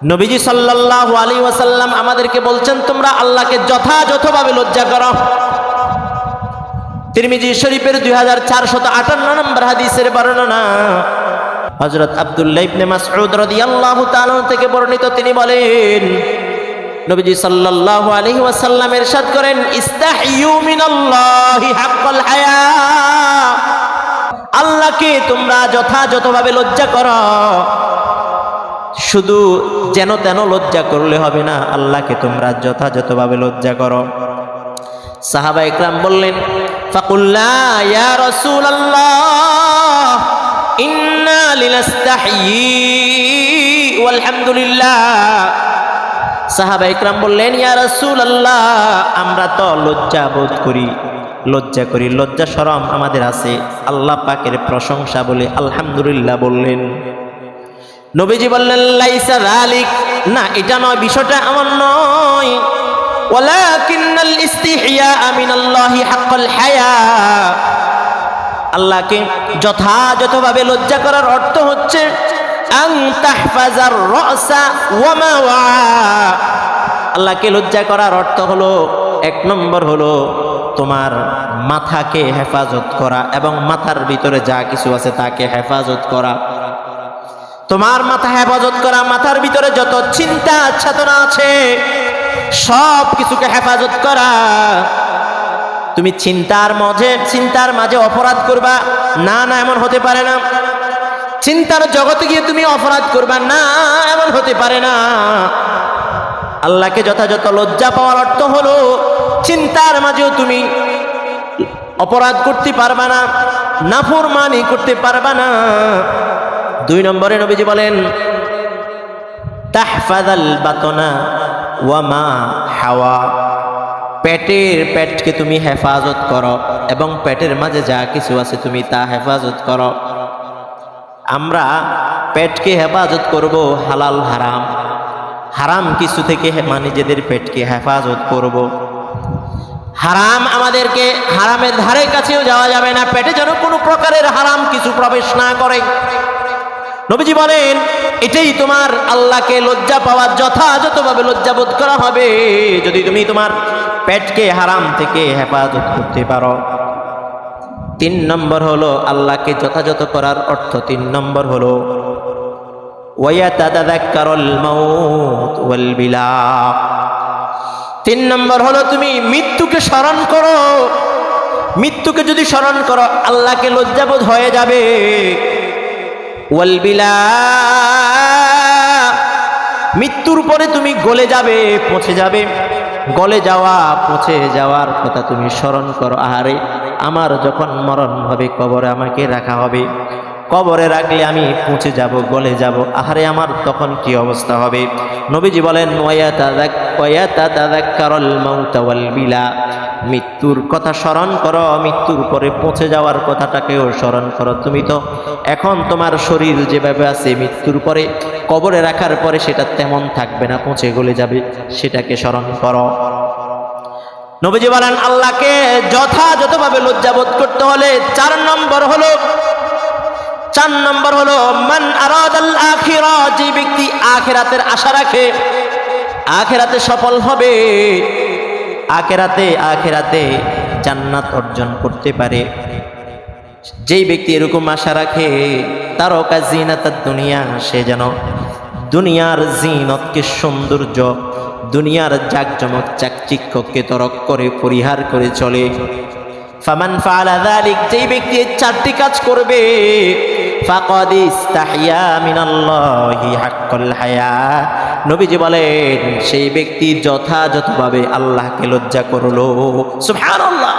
নবীজি সাল্লাল্লাহু আলাইহি ওয়াসাল্লাম আমাদেরকে বলছেন, তোমরা আল্লাহকে যথাযথভাবে লজ্জা করো। তিরমিজি শরীফের দুই হাজার চারশত আটান্ন নম্বর হাদিসের বর্ণনা হজরত আব্দুল্লাহ ইবনে মাসউদ রাদিয়াল্লাহু থেকে বর্ণিত। তিনি বলেন, নবীজি সাল্লাল্লাহু আলাইহি ওয়াসাল্লাম ইরশাদ করেন আল্লাহকে তোমরা যথাযথভাবে লজ্জা করো। শুধু যেন তেন লজ্জা করলে হবে না, আল্লাহকে তোমরা যথাযথভাবে লজ্জা করো। সাহাবা ইকরাম বললেন সাহাবা ইকরাম বললেন, ইয়া রাসূলুল্লাহ, আমরা তো লজ্জা বোধ করি, লজ্জা করি, লজ্জা শরম আমাদের আছে। আল্লাহ পাকের প্রশংসা বলে আলহামদুলিল্লাহ বললেন। নবীজি বললেন, লাইসা যালিক। না, এটা নয়, বিষয়টা আমার নয়। ওয়ালাকিন্নাল ইস্তিহিয়া মিনাল্লাহি হাক্কাল হায়া। আল্লাহকে যথাযথভাবে লজ্জা করার অর্থ হচ্ছে আং তাহফাজার রাসা ওয়া মা আল্লাহকে লজ্জা করার অর্থ হলো, এক নম্বর হলো তোমার মাথাকে হেফাজত করা এবং মাথার ভিতরে যা কিছু আছে তাকে হেফাজত করা। তোমার মাথা হেফাজত করা, মাথার ভিতরে যত চিন্তা, চেতনা আছে, সব কিছুকে হেফাজত করা। তুমি চিন্তার মাঝে চিন্তার মাঝে অপরাধ করবা? না না, এমন হতে পারে না। চিন্তার জগতে গিয়ে তুমি অপরাধ করবা? না, এমন হতে পারে না। আল্লাহকে যথাযথ লজ্জা পাওয়ার অর্থ হলো, চিন্তার মাঝেও তুমি অপরাধ করতে পারবা না, নাফরমানি করতে পারবা না। দুই নম্বরে নবীজি বলেন তাহফাদাল বাতনা ওয়ামা হাওয়া। পেটের পেটকে তুমি হেফাজত করো এবং পেটের মাঝে যা কিছু আছে তুমি তা হেফাজত করো। আমরা পেটকে হেফাজত করব হালাল হারাম। হারাম কিছু থেকে মা নিজেদের পেটকে হেফাজত করব। হারাম আমাদেরকে হারামের ধারে কাছেও যাওয়া যাবে না। পেটে যেন কোনো প্রকারের হারাম কিছু প্রবেশ না করে। নবীজি বলেন, এটাই তোমার আল্লাহকে লজ্জা পাওয়ার যথাযথভাবে লজ্জাবোধ করা হবে যদি তুমি তোমার পেটকে হারাম থেকে হেফাজত করতে পারো। তিন নম্বর হলো আল্লাহকে যথাযথ করার অর্থ তিন নম্বর হলো তিন নম্বর হলো, তুমি মৃত্যুকে স্মরণ করো। মৃত্যুকে যদি স্মরণ করো, আল্লাহকে লজ্জাবোধ হয়ে যাবে। ওয়াল মৃত্যুর পরে তুমি গলে যাবে পৌঁছে যাবে। গলে যাওয়া, পচে যাওয়ার কথা তুমি স্মরণ করো। আহারে, আমার যখন মরণ হবে, কবরে আমাকে রাখা হবে। কবরে রাখলে আমি পৌঁছে যাব, গলে যাব। আহারে, আমার তখন কি অবস্থা হবে? নবীজি বলেন বিলা। মৃত্যুর কথা স্মরণ করো, মৃত্যুর পরে পৌঁছে যাওয়ার কথাটাকেও স্মরণ করো তুমি তো। এখন তোমার শরীর যেভাবে আছে, মৃত্যুর পরে, কবরে রাখার পরে সেটা তেমন থাকবে না, পৌঁছে গলে যাবে, সেটাকে স্মরণ করো। নবীজি বলেন, আল্লাহকে যথাযথভাবে লজ্জাবোধ করতে হলে চার নম্বর হলো, চার নম্বর হলো, মান আরাদাল আখিরা যে ব্যক্তি আখেরাতের আশা রাখে, আখেরাতে সফল হবে আখেরাতে আখেরাতে জান্নাত অর্জন করতে পারে। যেই ব্যক্তি এরকম আশা রাখে তারও কাজিনাতার দুনিয়া, সে যেন দুনিয়ার জিনতকে সৌন্দর্য, দুনিয়ার জাকজমক চাকচিক্যকে তরক করে, পরিহার করে চলে। ফামান যালিক, যেই ব্যক্তি চারটি কাজ করবে ফাকাদ ইস্তাহিয়া মিনাল্লাহি হাক্কুল হায়া। নবীজি বলেন সেই ব্যক্তি যথাযথভাবে আল্লাহকে লজ্জা করল। সুবহানাল্লাহ।